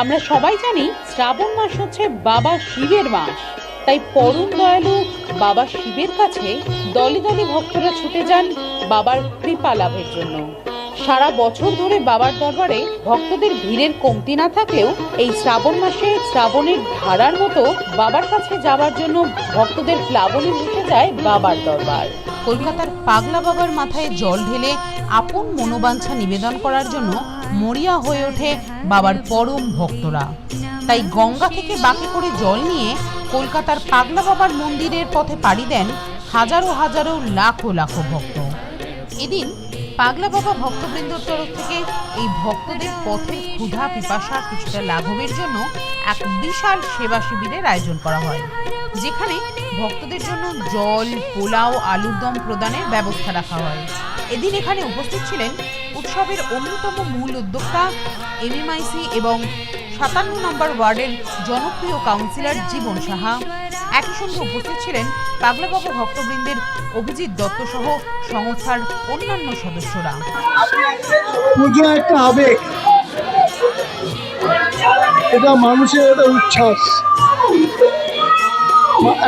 আমরা সবাই জানি শ্রাবণ মাস হচ্ছে বাবা শিবের মাস। তাই পরম দয়ালু বাবা শিবের কাছে দলে দলে ভক্তরা ছুটে যান বাবার কৃপা লাভের জন্য। সারা বছর ধরে বাবার দরবারে ভক্তদের ভিড়ের কমতি না থাকলেও এই শ্রাবণ মাসে শ্রাবণের ধারার মতো বাবার কাছে যাওয়ার জন্য ভক্তদের প্লাবনে ভেসে যায় বাবার দরবার। কলকাতার পাগলা বাবার মাথায় জল ঢেলে আপন মনোবাঞ্ছা নিবেদন করার জন্য মরিয়া হয়ে ওঠে বাবার পরম ভক্তরা। তাই গঙ্গা থেকে বাকি করে জল নিয়ে কলকাতার পাগলা বাবার মন্দিরের পথে পাড়ি দেন হাজারো হাজারো লাখো লাখো ভক্ত। এদিন পাগলা বাবা ভক্তবৃন্দর তরফ থেকে এই ভক্তদের পথে ক্ষুধা, পিপাসা, কিছুটা লাঘবের জন্য এক বিশাল সেবা শিবিরের আয়োজন করা হয়, যেখানে ভক্তদের জন্য জল, পোলাও, আলুর দম প্রদানের ব্যবস্থা রাখা হয়। এদিন এখানে উপস্থিত ছিলেন উৎসবের অন্যতম মূল উদ্যোক্তা এমএমআইসি এবং সাতান্ন নম্বর ওয়ার্ডের জনপ্রিয় কাউন্সিলর জীবন সাহা। একই সঙ্গে উপস্থিত ছিলেন পাগলাবাবু ভক্তবৃন্দের অভিজিৎ দত্ত সহ সংস্থার অন্যান্য সদস্যরা। পুজো একটা আবেগ। এটা মানুষের একটা উচ্ছ্বাস।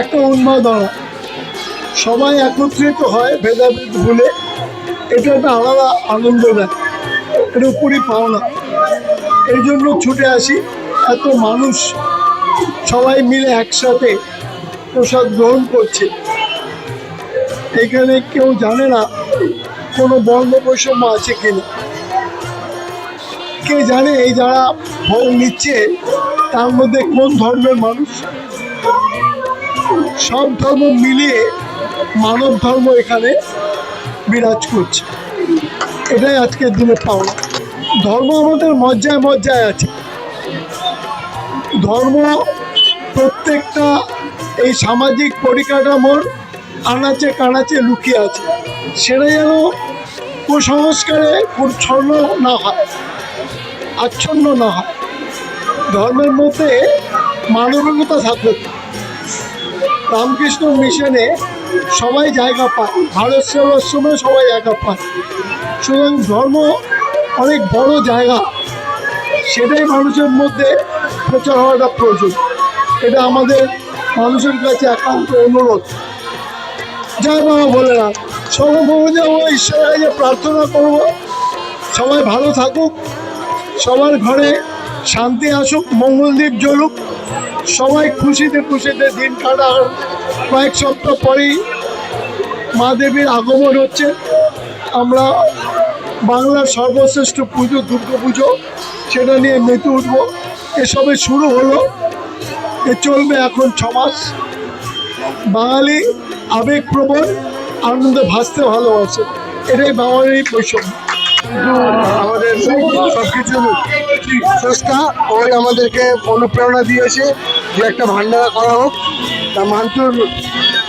একটা উন্মাদনা। সবাই একত্রিত হয় ভেদাভেদ ভুলে। এটা একটা আলাদা আনন্দ দেয়। এটা উপরই পাওনা এই জন্য ছুটে আসি। এত মানুষ সবাই মিলে একসাথে প্রসাদ গ্রহণ করছে। এখানে কেউ জানে না কোনো বর্ণ বৈষম্য আছে কিনা। কে জানে এই যারা ভোগ নিচ্ছে, তার মধ্যে কোন ধর্মের মানুষ? সব ধর্ম মিলিয়ে মানব ধর্ম এখানে বিরাজ করছে। এটাই আজকের দিনে পাওয়া ধর্ম আমাদের মজ্জায় মজ্জায় আছে। ধর্ম প্রত্যেকটা এই সামাজিক পরিকাঠামোর আনাচে কানাচে লুকিয়ে আছে। সেটা যেন কুসংস্কারে পরিচ্ছন্ন না হয়, আচ্ছন্ন না হয়। ধর্মের মধ্যে মানবিকতা থাকুক রামকৃষ্ণ মিশনে সবাই জায়গা পায়, ভারত সেবাশ্রমে সবাই জায়গা পায়। সুতরাং ধর্ম অনেক বড় জায়গা। সেটাই মানুষের মধ্যে প্রচার হওয়াটা প্রয়োজন। এটা আমাদের মানুষের কাছে একান্ত অনুরোধ। জয় বাবা বলে না সর্বপ্রথমে আমরা ঈশ্বরের কাছে প্রার্থনা করব, সবাই ভালো থাকুক, সবার ঘরে শান্তি আসুক মঙ্গলদ্বীপ জ্বলুক। সবাই খুশিতে খুশিতে দিন কাটার কয়েক সপ্তাহ পরেই মা দেবীর আগমন হচ্ছে। আমরা বাংলার সর্বশ্রেষ্ঠ পুজো, দুর্গা পুজো, সেটা নিয়ে মেতে উঠবো। এসবে শুরু হলো। এ চলবে এখন ছ মাস। বাঙালি আবেগপ্রবণ, আনন্দে ভাসতে ভালোবাসে। এটাই বাঙালির বৈষম্য। আমাদের সবকিছু সংস্থা ওই আমাদেরকে অনুপ্রেরণা দিয়েছে যে একটা ভান্ডারা করা হোক। তা মান্টুর,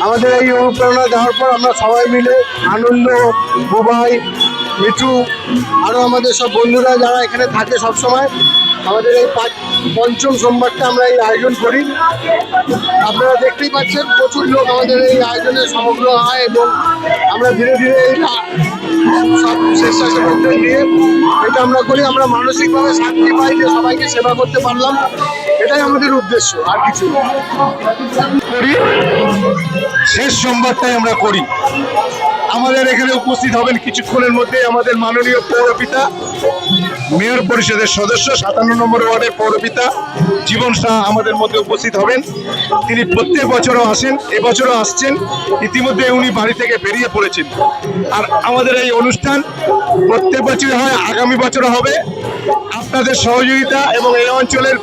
আমাদের এই অনুপ্রেরণা দেওয়ার পর আমরা সবাই মিলে আনন্দ, বুবাই মিঠু আরও আমাদের সব বন্ধুরা যারা এখানে থাকে সব সময় আমাদের এই পঞ্চম সোমবারটা আমরা এই আয়োজন করি। আপনারা দেখতেই পাচ্ছেন, প্রচুর লোক আমাদের এই আয়োজনে সমগ্র হয় এবং আমরা ধীরে ধীরে এই সব নিয়ে এটা আমরা করি। আমরা মানসিকভাবে শান্তি পাই যে সবাইকে সেবা করতে পারলাম। এটাই আমাদের উদ্দেশ্য, আর কিছু করি। শেষ সোমবারটাই আমরা করি। আমাদের এখানে উপস্থিত হবেন কিছুক্ষণের মধ্যে আমাদের মাননীয় পৌরপিতা, মেয়র পরিষদের সদস্য, সাতান্ন নম্বর ওয়ার্ডের পৌরপিতা জীবন শাহ আমাদের মধ্যে উপস্থিত হবেন। তিনি প্রত্যেক বছরও আসেন, এবছরও আসছেন, ইতিমধ্যে উনি বাড়ি থেকে বেরিয়ে পড়েছেন। আর আমাদের এই অনুষ্ঠান প্রত্যেক বছরই হয়, আগামী বছরও হবে। আপনাদের সহযোগিতা এবং এই অঞ্চলের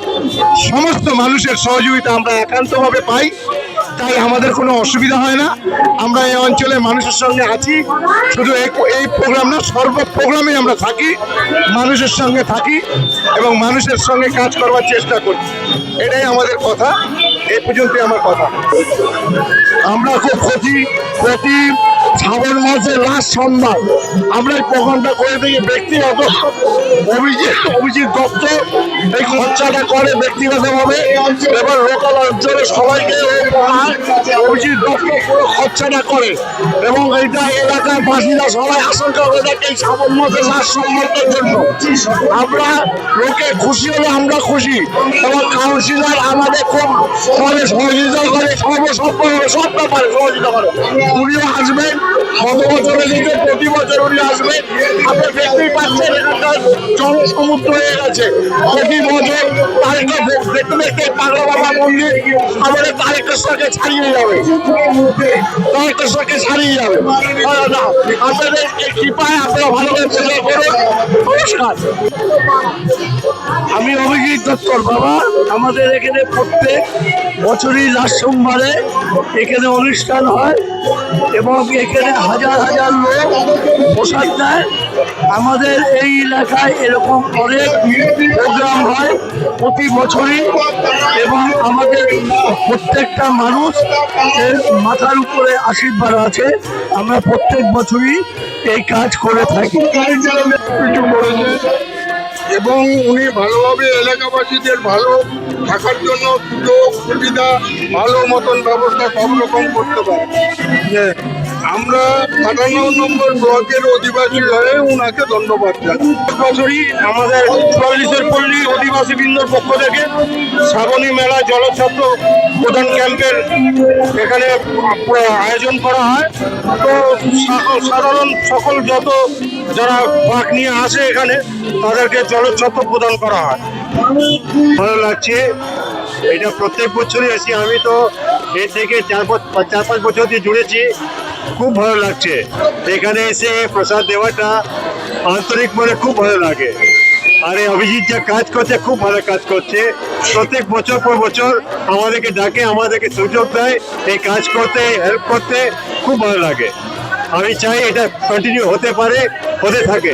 সমস্ত মানুষের সহযোগিতা আমরা একান্তভাবে পাই। তাই আমাদের কোনো অসুবিধা হয় না। আমরা এই অঞ্চলে মানুষের সঙ্গে আছি। শুধু এই প্রোগ্রাম না, সর্ব প্রোগ্রামে আমরা থাকি। মানুষের সঙ্গে থাকি এবং মানুষের সঙ্গে কাজ করবার চেষ্টা করি। এটাই আমাদের কথা। এই পর্যন্তই আমার কথা। আমরা খুব ক্ষতি প্রতি শ্রাবণ মাসে লাস্ট সোমবার আমরা এই প্রোগ্রামটা করে থাকি ব্যক্তিগত অভিজিৎ অভিজিৎ দত্ত এই খরচাটা করে ব্যক্তিগতভাবে। এবার লোকাল অঞ্চলে সবাইকে অভিজিৎ দত্ত পুরো খরচাটা করে। এবং এইটা এলাকার বাসিন্দা সবাই আশঙ্কা করে থাকে এই শ্রাবণ মাসে লাস্ট সোমবারটার জন্য। আমরা লোকে খুশি হলে আমরা খুশি। এবং কাউন্সিলর আমাদের খুব সহযোগিতা করে সর্বসম্পূর্ণ সব ব্যাপারে সহযোগিতা করে। উনিও আসবেন গত বছরে কিন্তু প্রতি বছর উনি আসবেন আপনি দেখতেই হয়ে গেছে। প্রতি বছর তারেকা দেখতে দেখতে পাগলা বাবা মন্দির আমাদের ছাড়িয়ে যাবে। তারেকেশ্বরকে ছাড়িয়ে যাবে। না, আপনাদের এই কৃপায় আপনারা ভালো করে করুন। নমস্কার। আমি অভিজিৎ দত্তর বাবা। আমাদের এখানে প্রত্যেক বছরই লাস্ট সোমবারে এখানে অনুষ্ঠান হয় এবং এখানে হাজার হাজার লোক প্রসাদ দেয় আমাদের এই এলাকায় এরকম অনেক প্রোগ্রাম হয় প্রতি বছরই এবং আমাদের প্রত্যেকটা মানুষ এর মাথার উপরে আশীর্বাদ আছে। আমরা প্রত্যেক বছরই এই কাজ করে থাকি। এবং উনি ভালোভাবে এলাকাবাসীদের ভালো থাকার জন্য সুযোগ, সুবিধা, ভালো মতন ব্যবস্থা সব রকম করতে পারে আমরা আটান্ন নম্বর ব্লকের অধিবাসী হয়ে ওনাকে ধন্যবাদ জানাই। বছরই আমাদের চুয়াল্লিশের পল্লী অধিবাসী বৃন্দর পক্ষ থেকে শ্রাবণী মেলা জলছত্র প্রধান ক্যাম্পের এখানে আয়োজন করা হয়। তো সাধারণ সকল যত যারা বাঘ নিয়ে আসে এখানে, তাদেরকে জলছত্র প্রদান করা হয়। ভালো লাগছে। এটা প্রত্যেক বছরই আসি। আমি তো এ থেকে চার পাঁচ চার পাঁচ বছর দিয়ে জুড়েছি। খুব ভালো লাগছে। এখানে এসে প্রসাদ দেওয়াটা আন্তরিক মনে খুব ভালো লাগে। আর এই অভিজিৎ যা কাজ করছে, খুব ভালো কাজ করছে। প্রত্যেক বছর পর বছর আমাদেরকে ডাকে, আমাদেরকে সুযোগ দেয়। এই কাজ করতে হেল্প করতে খুব ভালো লাগে। আমি চাই এটা কন্টিনিউ হতে পারে, হতে থাকে।